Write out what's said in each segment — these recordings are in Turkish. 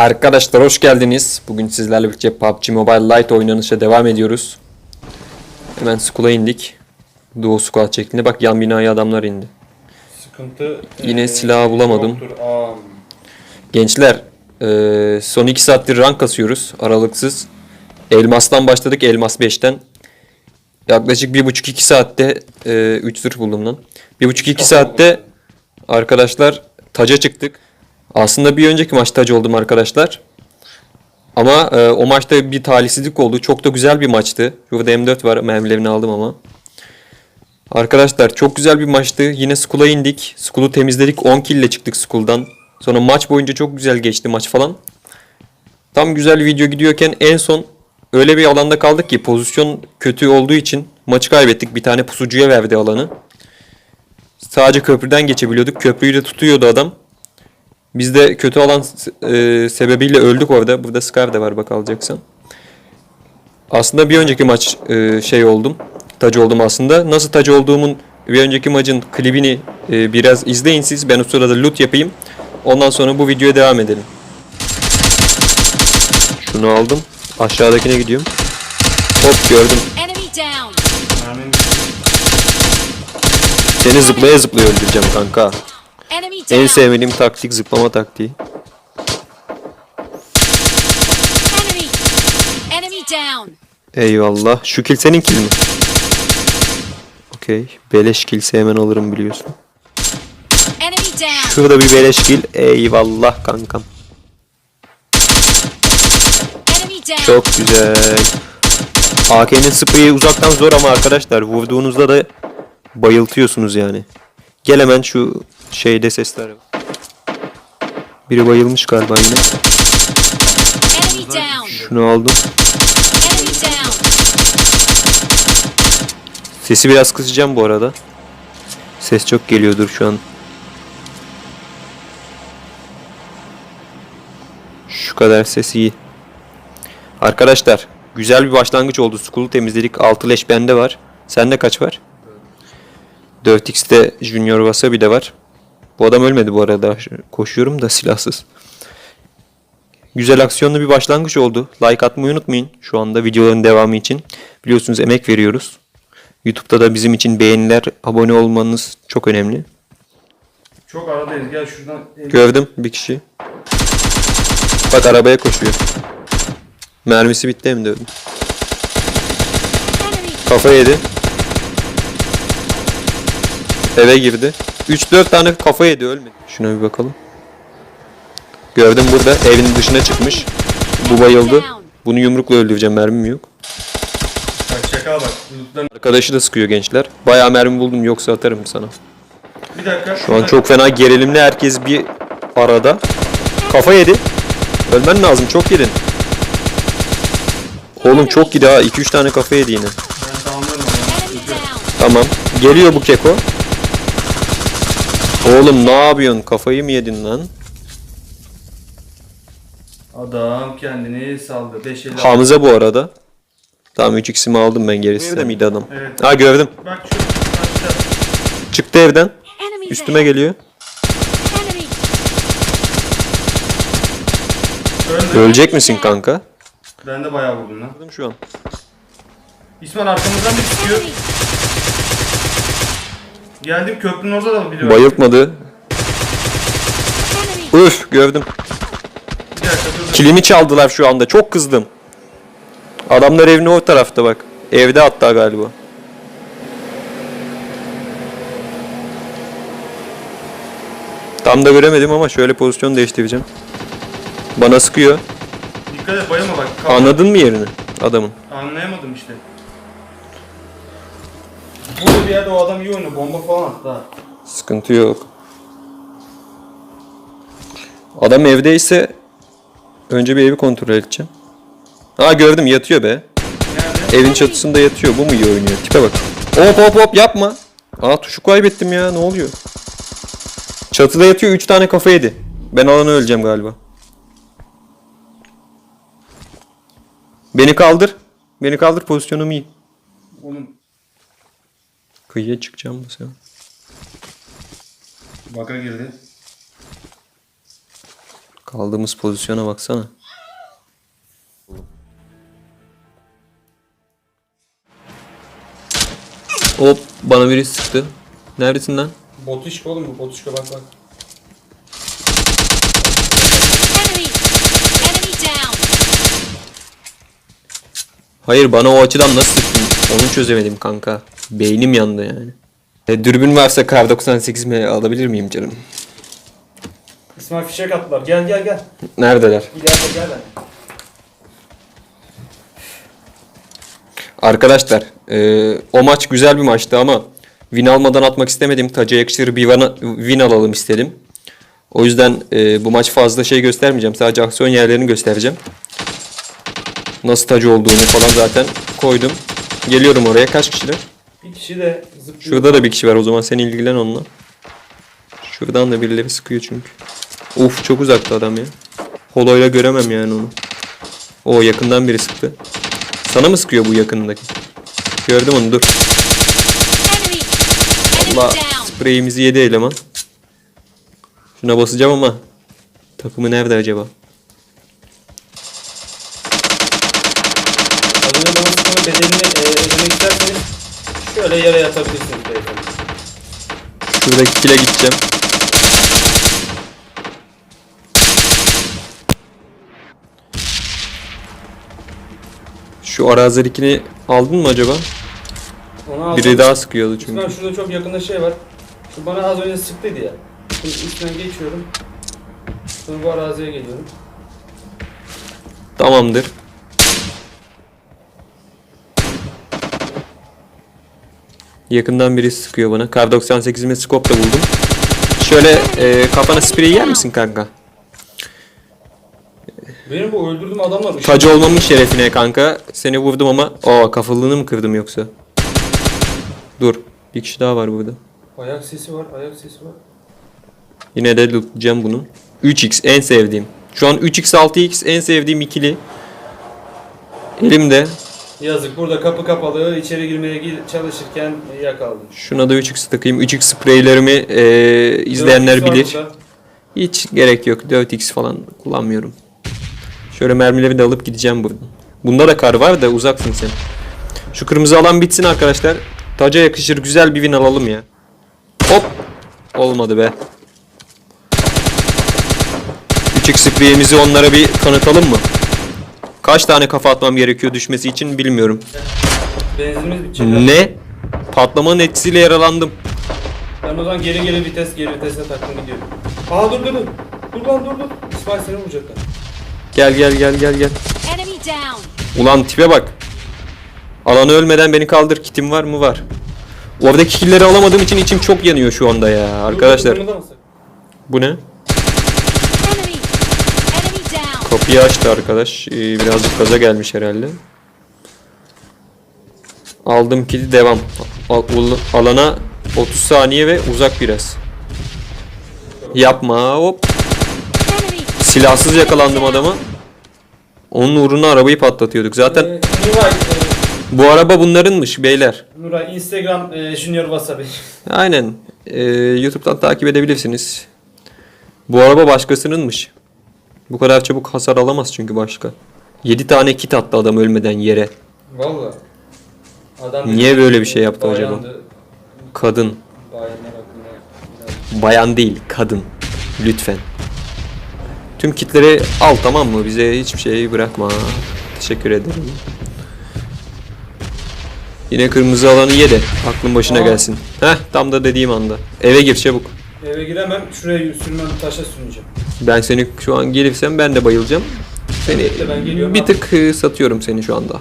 Arkadaşlar hoş geldiniz. Bugün sizlerle birlikte PUBG Mobile Lite oynanışa devam ediyoruz. Hemen school'a indik. Doğu squad şeklinde. Bak yan binaya adamlar indi. Sıkıntı Yine eee, silahı bulamadım. yoktur. Gençler eee, son 2 saattir rank kasıyoruz aralıksız. Elmas'tan başladık Elmas 5'ten. Yaklaşık 1,5-2 saatte 3 zırh buldum lan. 1,5-2 saatte arkadaşlar taca çıktık. Aslında bir önceki maç tac oldum arkadaşlar. Ama e, o maçta bir talihsizlik oldu. Çok da güzel bir maçtı. Burada M4 var. Mermilerini aldım ama. Arkadaşlar çok güzel bir maçtı. Yine school'a indik. School'u temizledik. 10 kill ile çıktık school'dan. Sonra maç boyunca çok güzel geçti maç falan. Tam güzel video gidiyorken en son öyle bir alanda kaldık ki pozisyon kötü olduğu için maçı kaybettik. Bir tane pusucuya verdi alanı. Sadece köprüden geçebiliyorduk. Köprüyü de tutuyordu adam. Biz de kötü alan e, sebebiyle öldük orada. Burada Scar da var bak alacaksan. Aslında bir önceki maç e, şey oldum. Tacı oldum aslında. Nasıl tacı olduğumun bir önceki maçın klibini e, biraz izleyin siz. Ben o sırada loot yapayım. Ondan sonra bu videoya devam edelim. Şunu aldım. Aşağıdakine gidiyorum. Hop gördüm. Enemy down. mermim Seni zıplaya zıplaya öldüreceğim kanka. En sevmediğim taktik zıplama taktiği. Enemy. Enemy down. Eyvallah. Şu kil senin kil mi? Okey. Beleş kilse hemen alırım biliyorsun. Şurada bir beleş kil. Eyvallah kankam. Çok güzel. AK'nin spreyi uzaktan zor ama arkadaşlar vurduğunuzda da bayıltıyorsunuz yani. Gel hemen şu şeyde sesler. Biri bayılmış galiba yine. Şunu aldım. Sesi biraz kısacağım bu arada. Ses çok geliyordur şu an. Şu kadar ses iyi. Arkadaşlar güzel bir başlangıç oldu. School'u temizledik. 6 leş bende var. Sende kaç var? 4x'te Junior Wasabi de var. Bu adam ölmedi bu arada. Koşuyorum da silahsız. Güzel aksiyonlu bir başlangıç oldu. Like atmayı unutmayın. Şu anda videoların devamı için. Biliyorsunuz emek veriyoruz. YouTube'da da bizim için beğeniler, abone olmanız çok önemli. çok aradayız. Gel şuradan. Gördüm bir kişi. Bak arabaya koşuyor. Mermisi bitti hem de öldü. Enemy. Kafa yedi. Eve girdi. 3-4 tane kafa yedi ölmedi. Şuna bir bakalım. Gördüm burada evin dışına çıkmış. Bu bayıldı. Bunu yumrukla öldüreceğim mermim yok. Bak şaka bak. Bulutların... Arkadaşı da sıkıyor gençler. Bayağı mermi buldum yoksa atarım sana. Bir dakika. Şu an çok fena gerilimli herkes bir arada. Kafa yedi. Ölmen lazım çok yedin. Oğlum çok yedi ha 2-3 tane kafa yedi yine. Ben tamamlarım ama. Enemy down. Tamam. Geliyor bu keko. Oğlum ne yapıyorsun? Kafayı mı yedin lan? Adam kendini saldı. 5 50. Hamza bu arada. Tamam 3 x'imi aldım ben gerisi. Evde miydi adam? Evet. Ha gördüm. Bak şu karşıda. Çıktı evden. Enemy Üstüme geliyor. Enemy. Öldü. Ölecek misin kanka? Ben de bayağı vurdum lan. Şu an. İsmail arkamızdan bir çıkıyor. Enemy. Geldim köprünün orada da var. Bayıltmadı. Üf gördüm. Bir dakika dur. dur. Kilimi çaldılar şu anda. Çok kızdım. Adamlar evin o tarafta bak. Evde hatta galiba. Tam da göremedim ama şöyle pozisyon değiştireceğim. Bana sıkıyor. Dikkat et bayılma bak. Kafa- Anladın mı yerini adamın? Anlayamadım işte. Burada bir yerde o adam iyi oynuyor. Bomba falan attı ha. Sıkıntı yok. Adam evdeyse önce bir evi kontrol edeceğim. Ha gördüm yatıyor be. Nerede? Evin çatısında yatıyor. Bu mu iyi oynuyor? Tipe bak. Hop hop hop yapma. Aa tuşu kaybettim ya. Ne oluyor? Çatıda yatıyor. 3 tane kafa yedi. Ben alanı öleceğim galiba. Beni kaldır. Beni kaldır pozisyonum iyi. Oğlum Kıyıya çıkacağım bu sefer. baka girdi. Kaldığımız pozisyona baksana. Hop bana biri sıktı. Neredesin lan? Botuşka oğlum bu botuşka bak bak. Enemy! Enemy down! Hayır bana o açıdan nasıl sıktın? Onu çözemedim kanka. Beynim yandı yani. E, dürbün varsa kar 98 alabilir miyim canım? İsmail fişek attılar. Gel gel gel. Neredeler? İleride gel lan. Arkadaşlar e, o maç güzel bir maçtı ama win almadan atmak istemedim. Taca yakışır bir vana- win alalım istedim. O yüzden e, bu maç fazla şey göstermeyeceğim. Sadece aksiyon yerlerini göstereceğim. Nasıl tacı olduğunu falan zaten koydum. Geliyorum oraya. Kaç kişiler? Bir kişi de zıplıyor. Şurada da bir kişi var. O zaman sen ilgilen onunla. Şuradan da birileri sıkıyor çünkü. Uf çok uzakta adam ya. Holoyla göremem yani onu. O yakından biri sıktı. Sana mı sıkıyor bu yakındaki? Gördüm onu dur. Allah spreyimizi yedi eleman. Şuna basacağım ama takımı nerede acaba? Az önce bana bedelini e, ödemek şöyle yere yatabilirsiniz beyefendi. Şuradaki kile gideceğim. Şu arazidekini aldın mı acaba? Onu aldım. Biri daha sıkıyordu çünkü. İsmail şurada çok yakında şey var. Şu bana az önce sıktıydı ya. Şimdi üstünden geçiyorum. Sonra bu araziye geliyorum. Tamamdır. Yakından biri sıkıyor bana. Kar 98'ime scope da buldum. Şöyle e, kafana sprey yer misin kanka? Benim bu öldürdüğüm adamlar ışık. Tacı olmamın şerefine kanka. Seni vurdum ama aa kafalığını mı kırdım yoksa? Dur. Bir kişi daha var burada. Ayak sesi var, ayak sesi var. Yine de lootlayacağım bunu. 3x en sevdiğim. Şu an 3x 6x en sevdiğim ikili. Elimde. Yazık burada kapı kapalı içeri girmeye gir- çalışırken yakaladım. Şuna da 3x takayım. 3x spreylerimi eee, izleyenler bilir. Hiç gerek yok. 4x falan kullanmıyorum. Şöyle mermileri de alıp gideceğim buradan. Bunda da kar var da uzaksın sen. Şu kırmızı alan bitsin arkadaşlar. Taca yakışır güzel bir win alalım ya. Hop. Olmadı be. 3x spreyimizi onlara bir tanıtalım mı? Kaç tane kafa atmam gerekiyor düşmesi için bilmiyorum. Benzinimiz bitecek. Ne? Patlamanın etkisiyle yaralandım. Ben o zaman geri geri vites geri vitese taktım gidiyorum. Aa dur dur dur. Dur lan dur dur. İsmail seni vuracaklar. Gel gel gel gel gel. Enemy down! Ulan tipe bak. Alanı ölmeden beni kaldır. Kitim var mı? Var. Oradaki killleri alamadığım için içim çok yanıyor şu anda ya. Arkadaşlar Dur, dur, bu ne? Enemy! Enemy down! Kapıyı açtı arkadaş. Ee, birazcık gaza gelmiş herhalde. Aldım kili devam. Al- alana 30 saniye ve uzak biraz. Yapma hop. Silahsız yakalandım adama. Onun uğruna arabayı patlatıyorduk. Zaten Ee, Nuray, e, bu araba bunlarınmış beyler. Nuray Instagram e, Junior Wasabi. Aynen. Ee, YouTube'dan takip edebilirsiniz. Bu araba başkasınınmış. Bu kadar çabuk hasar alamaz çünkü başka. 7 tane kit attı adam ölmeden yere. Valla. Adam Niye böyle bir şey yaptı bayandı. acaba? Kadın. Bayan değil, kadın. Lütfen. Tüm kitleri al tamam mı? Bize hiçbir şey bırakma. Teşekkür ederim. Yine kırmızı alanı ye de aklın başına Aa. gelsin. Heh tam da dediğim anda. Eve gir çabuk. Eve giremem. Şuraya sürmem taşa sürüneceğim. Ben seni şu an gelirsem ben de bayılacağım. Seni Bekle, ben geliyorum bir abi. tık e, satıyorum seni şu anda.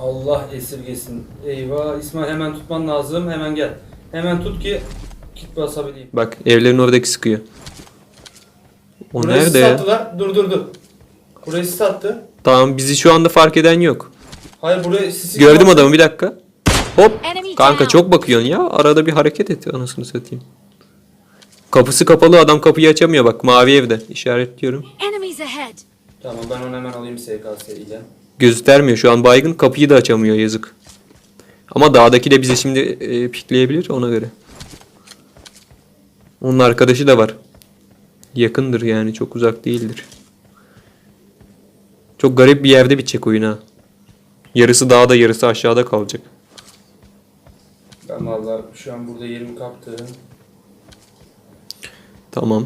Allah esirgesin. Eyvah İsmail hemen tutman lazım. Hemen gel. Hemen tut ki kit basabileyim. Bak evlerin oradaki sıkıyor. O Burayı nerede ya? attılar. Dur dur dur. Burayı sis attı. Tamam bizi şu anda fark eden yok. Hayır buraya sisi Gördüm adamı bir dakika. Hop. Kanka çok bakıyorsun ya. Arada bir hareket et anasını satayım. Kapısı kapalı adam kapıyı açamıyor bak mavi evde. İşaretliyorum. Enemies ahead! Tamam ben onu hemen alayım SKS ile. Göstermiyor şu an baygın kapıyı da açamıyor yazık. Ama dağdaki de bizi şimdi e, pikleyebilir ona göre. Onun arkadaşı da var. Yakındır yani çok uzak değildir. Çok garip bir yerde bitecek oyun ha. Yarısı dağda yarısı aşağıda kalacak. Ben valla şu an burada yerimi kaptım. Tamam.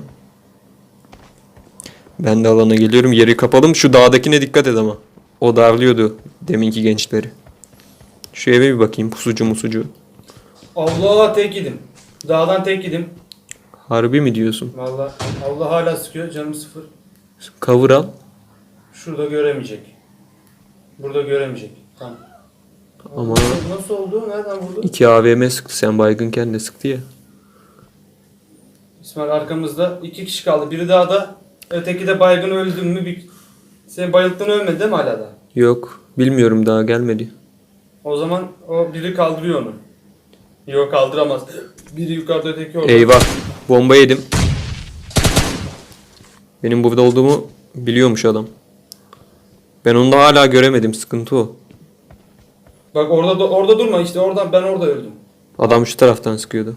Ben de alana geliyorum. Yeri kapalım. Şu dağdakine dikkat et ama. O darlıyordu deminki gençleri. Şu eve bir bakayım. Pusucu musucu. Allah tek yedim. Dağdan tek yedim. Harbi mi diyorsun? Valla Allah hala sıkıyor. Canım sıfır. Cover al. Şurada göremeyecek. Burada göremeyecek. Tamam. Ama Nasıl, nasıl oldu? Nereden vurdu? iki AVM sıktı. Sen baygınken de sıktı ya. İsmail arkamızda. iki kişi kaldı. Biri dağda. Öteki de baygın öldü mü? Bir... Seni bayılttın ölmedi değil mi hala da? Yok. Bilmiyorum daha gelmedi. O zaman o biri kaldırıyor onu. Yok kaldıramaz. Biri yukarıda öteki orada. Eyvah. Bomba yedim. Benim burada olduğumu biliyormuş adam. Ben onu da hala göremedim. Sıkıntı o. Bak orada da, orada durma işte oradan ben orada öldüm. Adam şu taraftan sıkıyordu.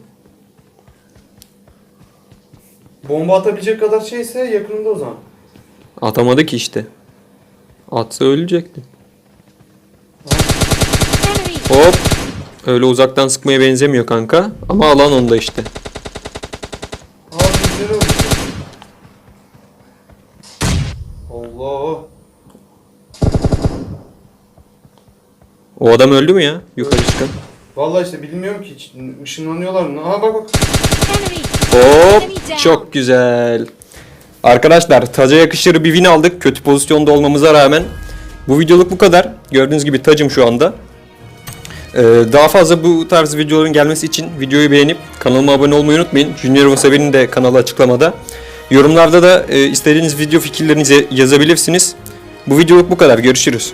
Bomba atabilecek kadar şeyse yakınında o zaman. Atamadı ki işte. Atsa ölecekti. Hop. Öyle uzaktan sıkmaya benzemiyor kanka. Ama alan onda işte. Öldü. Allah. O adam öldü mü ya? Yukarı çıkan. Vallahi işte bilmiyorum ki hiç ışınlanıyorlar mı? Aha bak bak. Hop. Çok güzel. Arkadaşlar taca yakışır bir win aldık. Kötü pozisyonda olmamıza rağmen. Bu videoluk bu kadar. Gördüğünüz gibi tacım şu anda. Ee, daha fazla bu tarz videoların gelmesi için videoyu beğenip kanalıma abone olmayı unutmayın. Junior Wasabi'nin de kanalı açıklamada. Yorumlarda da e, istediğiniz video fikirlerinizi yazabilirsiniz. Bu videoluk bu kadar. Görüşürüz.